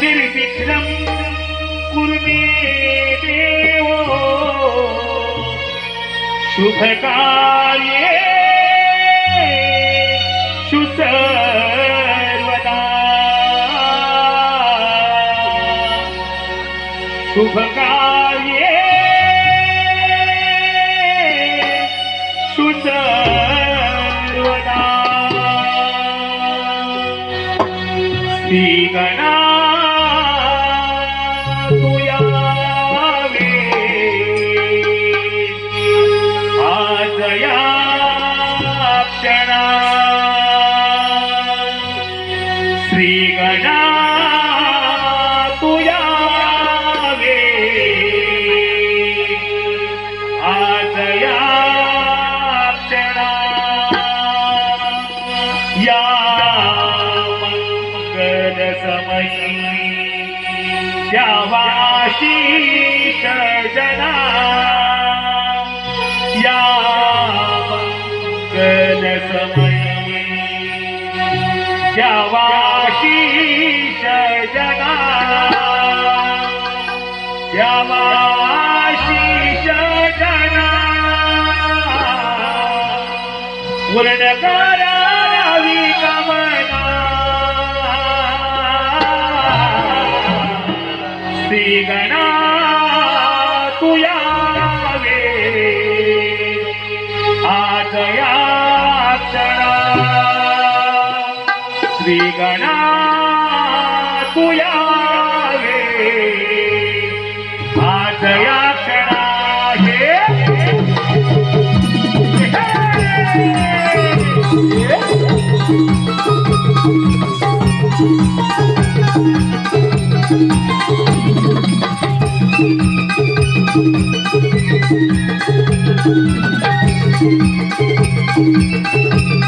निर्विघ्नं कुरु मे देवो। शुभकार्ये सुसर्वदा। शुभकार्ये सुसर्वदा। श्रीगणा क्षणा श्रीगणा तुयावे वे या क्षणा या मंगल समयी मंगल जना द्यावाशीष जना पूर्ण करावी कामना श्रीगणा तुयावे क्षणा श्रीगणा तुयावे आज या क्षणा हे।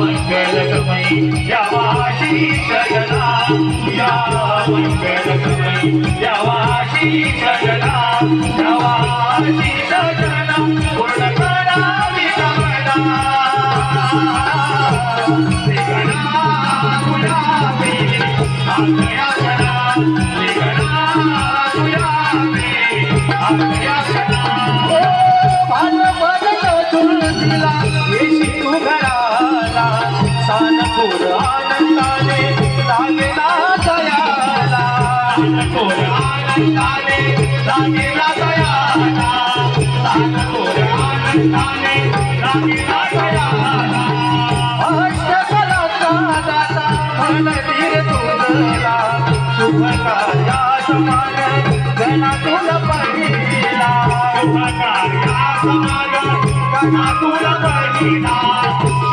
मंगलमयी यावाशीष जना या मंगलमयी यावाशीष जना प्रवासी सजना पूर्ण करावी कामना श्रीगणा तुझ्या मी आज्ञा करा सानपूर आनंदाने लागे ना दयाला. तानकोर आनंदाने लागेला दयाला. तानकोर आनंदाने लागेला दयाला. अष्टकलाचा दाता मनधीर तुझला शुभ कार्या समान गणातून पहिला. शुभ कार्या समान गणातून पहिला शुभ कार्या समान गणातून पहिला.